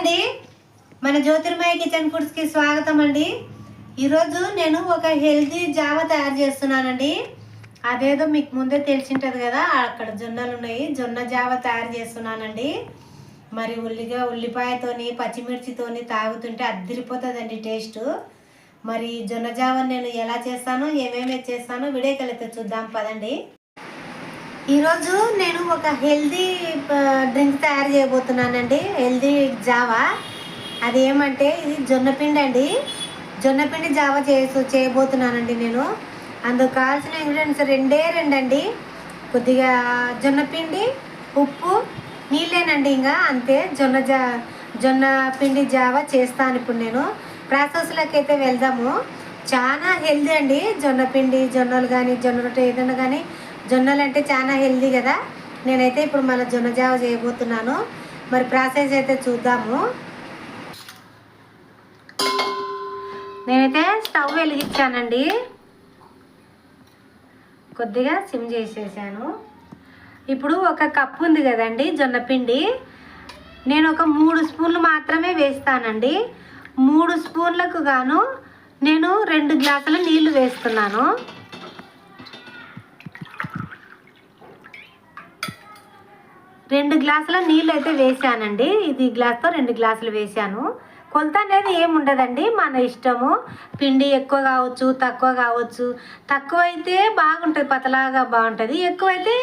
అండి. మన జ్యోతిర్మయ కిచెన్ ఫుడ్స్కి స్వాగతం అండి. ఈరోజు నేను ఒక హెల్తీ జావ తయారు చేస్తున్నానండి. అదేదో మీకు ముందే తెలిసింటది కదా అక్కడ జొన్నలు ఉన్నాయి జొన్న జావ తయారు చేస్తున్నానండి. మరి ఉల్లిగా ఉల్లిపాయతోని పచ్చిమిర్చితోని తాగుతుంటే అద్దరిపోతుందండి టేస్ట్. మరి జొన్న జావ నేను ఎలా చేస్తానో ఏమేమి చేస్తానో వీడియోకి చూద్దాం పదండి. ఈరోజు నేను ఒక హెల్దీ డ్రింక్ తయారు చేయబోతున్నానండి. హెల్దీ జావా. అది ఏమంటే ఇది జొన్నపిండి అండి జొన్నపిండి జావా చేసు చేయబోతున్నానండి నేను. అందుకు కావాల్సిన ఇంగ్రీడియంట్స్ రెండే రెండండి. కొద్దిగా జొన్నపిండి ఉప్పు నీళ్ళేనండి ఇంకా అంతే జొన్న జా జొన్న పిండి జావా చేస్తాను ఇప్పుడు నేను. ప్రాసెస్లోకి అయితే వెళ్దాము. చాలా హెల్దీ అండి జొన్న పిండి జొన్నలు కానీ జొన్న రొట్టె ఏదైనా కానీ జొన్నలు అంటే చాలా హెల్దీ కదా. నేనైతే ఇప్పుడు మళ్ళీ జొన్న జావ చేయబోతున్నాను. మరి ప్రాసెస్ అయితే చూద్దాము. నేనైతే స్టవ్ వెలిగించానండి. కొద్దిగా సిమ్ చేసేసాను. ఇప్పుడు ఒక కప్పు ఉంది కదండి జొన్న పిండి. నేను ఒక మూడు స్పూన్లు మాత్రమే వేస్తానండి. మూడు స్పూన్లకు గాను నేను రెండు గ్లాసుల నీళ్ళు వేస్తున్నాను. రెండు గ్లాసుల నీళ్ళు అయితే వేసానండి ఇది గ్లాస్తో రెండు గ్లాసులు వేసాను కొలత అనేది ఏముండదండి మన ఇష్టము. పిండి ఎక్కువ కావచ్చు తక్కువ కావచ్చు. తక్కువ అయితే బాగుంటుంది పతలాగా బాగుంటుంది. ఎక్కువైతే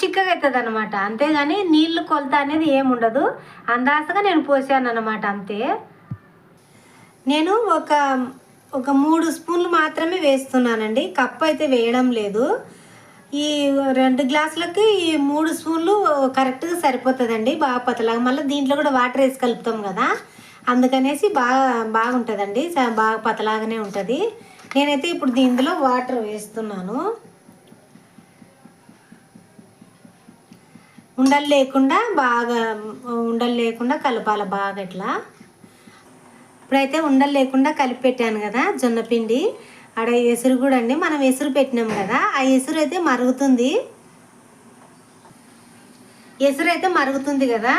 చిక్కగా అవుతుంది అనమాట అంతేగాని నీళ్ళు కొలత అనేది ఏముండదు అందాసగా నేను పోసాను అనమాట అంతే. నేను ఒక ఒక మూడు స్పూన్లు మాత్రమే వేస్తున్నానండి. కప్పు అయితే వేయడం లేదు. ఈ రెండు గ్లాసులకి ఈ మూడు స్పూన్లు కరెక్ట్గా సరిపోతుందండి బాగా పతలాగా. మళ్ళీ దీంట్లో కూడా వాటర్ వేసి కలుపుతాం కదా అందుకనేసి బాగా బాగుంటుందండి. బాగా పతలాగానే ఉంటుంది. నేనైతే ఇప్పుడు దీంట్లో వాటర్ వేస్తున్నాను. ఉండలు లేకుండా బాగా ఉండలు లేకుండా కలపాలి బాగా ఇట్లా. ఇప్పుడైతే ఉండలు లేకుండా కలిపి పెట్టాను కదా జొన్న పిండి. ఆడ ఎసురు కూడా అండి మనం ఎసురు పెట్టినాం కదా ఆ ఎసురు అయితే మరుగుతుంది. ఎసురు అయితే మరుగుతుంది కదా.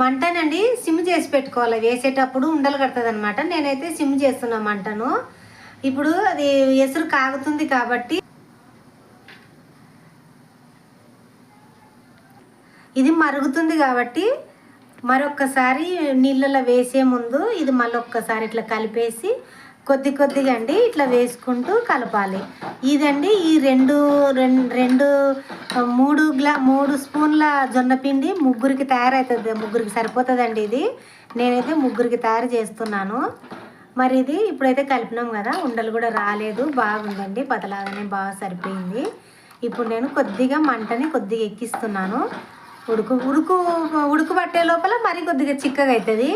మంటనండి సిమ్ చేసి పెట్టుకోవాలి వేసేటప్పుడు ఉండలు కడుతుంది అనమాట నేనైతే సిమ్ చేస్తున్నా మంటను. ఇప్పుడు అది ఎసురు కాగుతుంది కాబట్టి ఇది మరుగుతుంది కాబట్టి మరొక్కసారి నీళ్ళలో వేసే ముందు ఇది మళ్ళీ ఒక్కసారి ఇట్లా కలిపేసి కొద్ది కొద్దిగా అండి ఇట్లా వేసుకుంటూ కలపాలి. ఇదండి ఈ రెండు రెండు రెండు మూడు గ్లా మూడు స్పూన్ల జొన్న పిండి ముగ్గురికి తయారవుతుంది ముగ్గురికి సరిపోతుందండి ఇది. నేనైతే ముగ్గురికి తయారు చేస్తున్నాను. మరి ఇది ఇప్పుడైతే కలిపినాం కదా ఉండలు కూడా రాలేదు. బాగుందండి బతలాగానే బాగా సరిపోయింది. ఇప్పుడు నేను కొద్దిగా మంటని కొద్దిగా ఎక్కిస్తున్నాను. ఉడుకు ఉడుకు ఉడుకు పట్టే లోపల మరి కొద్దిగా చిక్కగా అవుతుంది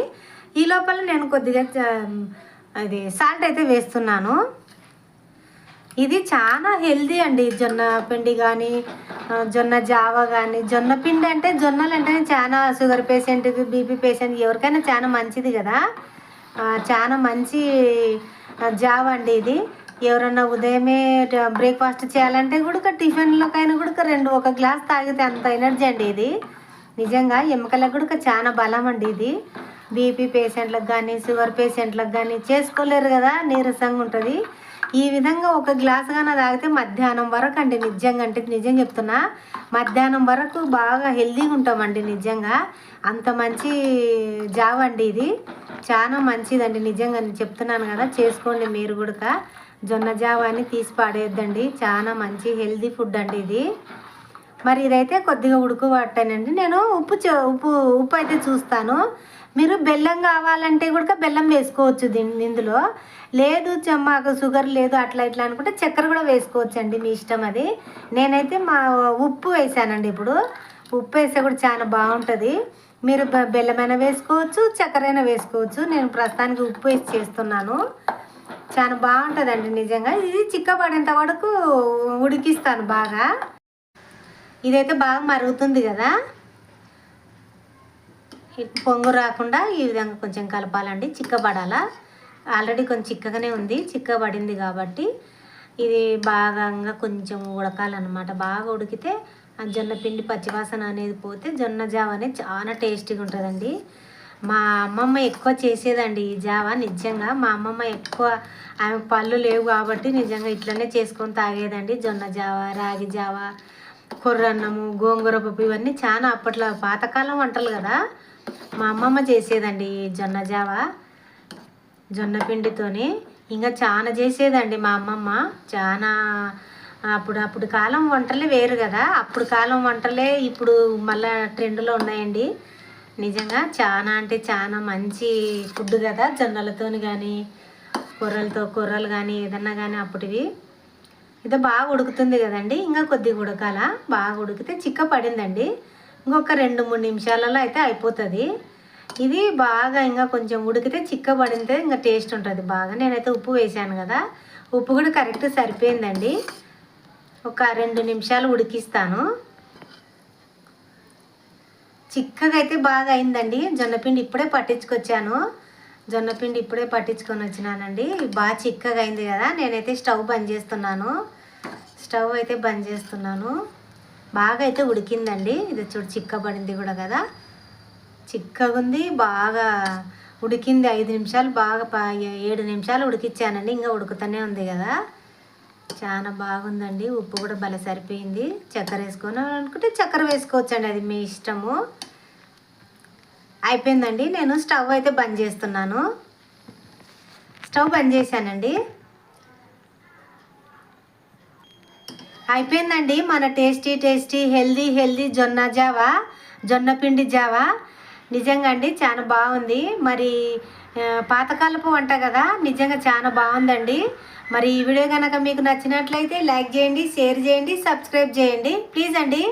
ఈ లోపల నేను కొద్దిగా చ- అది సాల్ట్ అయితే వేస్తున్నాను. ఇది చాలా హెల్దీ అండి. జొన్న పిండి కానీ జొన్న జావ కానీ జొన్న పిండి అంటే జొన్నలు అంటే చాలా షుగర్ పేషెంట్కి బీపీ పేషెంట్ ఎవరికైనా చాలా మంచిది కదా. చాలా మంచి జావ అండి ఇది. ఎవరన్నా ఉదయమే బ్రేక్ఫాస్ట్ చేయాలంటే కూడా టిఫిన్లోకైనా కూడా రెండు ఒక గ్లాస్ తాగితే అంత ఎనర్జీ అండి ఇది. నిజంగా ఎముకలకు కూడా చాలా బలం అండి ఇది. బీపీ పేషెంట్లకు కానీ షుగర్ పేషెంట్లకు కానీ చేసుకోలేరు కదా నీరసంగా ఉంటుంది. ఈ విధంగా ఒక గ్లాస్ కానీ తాగితే మధ్యాహ్నం వరకు అండి నిజంగా అంటే నిజం చెప్తున్నా మధ్యాహ్నం వరకు బాగా హెల్దీగా ఉంటామండి నిజంగా. అంత మంచి జావ అండి ఇది. చాలా మంచిదండి నిజంగా నేను చెప్తున్నాను కదా చేసుకోండి మీరు కూడా జొన్న జావ అని తీసి పాడేద్దండి చాలా మంచి హెల్దీ ఫుడ్ అండి ఇది. మరి ఇదైతే కొద్దిగా ఉడుకుబట్టానండి నేను ఉప్పు చే- ఉప్పు ఉప్పు అయితే చూస్తాను. మీరు బెల్లం కావాలంటే కూడా బెల్లం వేసుకోవచ్చు దీని ఇందులో. లేదు చ- మాకు షుగర్ లేదు అట్లా ఇట్లా అనుకుంటే చక్కెర కూడా వేసుకోవచ్చు అండి మీ ఇష్టం అది. నేనైతే మా ఉప్పు వేసానండి ఇప్పుడు. ఉప్పు వేస్తే కూడా చాలా బాగుంటుంది. మీరు బెల్లమైనా వేసుకోవచ్చు చక్కెరైనా అయినా వేసుకోవచ్చు. నేను ప్రస్తుతానికి ఉప్పు వేసి చేస్తున్నాను. చాలా బాగుంటుందండి నిజంగా. ఇది చిక్కబడేంత వరకు ఉడికిస్తాను బాగా. ఇదైతే బాగా మరుగుతుంది కదా? పొంగు రాకుండా ఈ విధంగా కొంచెం కలపాలండి చిక్కబడాలా? ఆల్రెడీ కొంచెం చిక్కగానే ఉంది చిక్కబడింది కాబట్టి ఇది బాగా కొంచెం ఉడకాలన్నమాట. బాగా ఉడికితే ఆ జొన్న పిండి పచ్చివాసన అనేది పోతే జొన్న జావ అనేది చాలా టేస్టీగా ఉంటుందండి. మా అమ్మమ్మ ఎక్కువ చేసేదండి ఈ జావ నిజంగా మా అమ్మమ్మ ఎక్కువ ఆమె పళ్ళు లేవు కాబట్టి నిజంగా ఇట్లనే చేసుకొని తాగేదండి జొన్న జావ రాగి జావా కొర్రన్నము గోంగూర పప్పు ఇవన్నీ చాలా అప్పట్లో పాతకాలం వంటలు కదా. మా అమ్మమ్మ చేసేదండి జొన్న జావ జొన్న పిండితోని. ఇంకా చాలా చేసేదండి మా అమ్మమ్మ. చాలా అప్పుడు అప్పుడు కాలం వంటలే వేరు కదా. అప్పుడు కాలం వంటలే ఇప్పుడు మళ్ళా ట్రెండ్లో ఉన్నాయండి. నిజంగా చాలా అంటే చాలా మంచి ఫుడ్ కదా జొన్నలతోని కానీ కూరలతో కూరలు కానీ ఏదన్నా కానీ అప్పటివి. ఇది బాగా ఉడుకుతుంది కదండి. ఇంకా కొద్దిగా ఉడకాల? బాగా ఉడికితే చిక్క పడిందండి. ఇంకొక రెండు మూడు నిమిషాలలో అయితే అయిపోతుంది. ఇది బాగా ఇంకా కొంచెం ఉడికితే చిక్క పడితే ఇంకా టేస్ట్ ఉంటుంది బాగా. నేనైతే ఉప్పు వేసాను కదా. ఉప్పు కూడా కరెక్ట్ సరిపోయిందండి. ఒక రెండు నిమిషాలు ఉడికిస్తాను. చిక్కగా అయితే బాగా అయిందండి. జొన్నపిండి ఇప్పుడే పట్టించుకొచ్చాను. జొన్నపిండి ఇప్పుడే పట్టించుకొని వచ్చినానండి. బాగా చిక్కగా అయింది కదా నేనైతే స్టవ్ బంద్ చేస్తున్నాను. స్టవ్ అయితే బంద్ చేస్తున్నాను. బాగా అయితే ఉడికిందండి. ఇది చూడు చిక్కబడింది కూడా కదా. చిక్కగా ఉంది బాగా ఉడికింది. ఐదు నిమిషాలు బాగా ఏడు నిమిషాలు ఉడికిచ్చానండి. ఇంకా ఉడుకుతూనే ఉంది కదా. చాలా బాగుందండి. ఉప్పు కూడా భలే సరిపోయింది. చక్కెర వేసుకొని అనుకుంటే చక్కెర వేసుకోవచ్చండి. అది మీ ఇష్టము. అయిపోయిందండి. నేను స్టవ్ అయితే బంద్ చేస్తున్నాను. స్టవ్ బంద్ చేశానండి. అయిపోయిందండి మన టేస్టీ టేస్టీ హెల్దీ హెల్దీ జొన్న జావా జొన్న పిండి జావా. నిజంగా అండి చాలా బాగుంది. మరి పాతకాలపు వంట కదా? నిజంగా చాలా బాగుందండి. మరి ఈ వీడియో కనుక మీకు నచ్చినట్లయితే లైక్ చేయండి షేర్ చేయండి సబ్స్క్రైబ్ చేయండి. ప్లీజ్ అండి.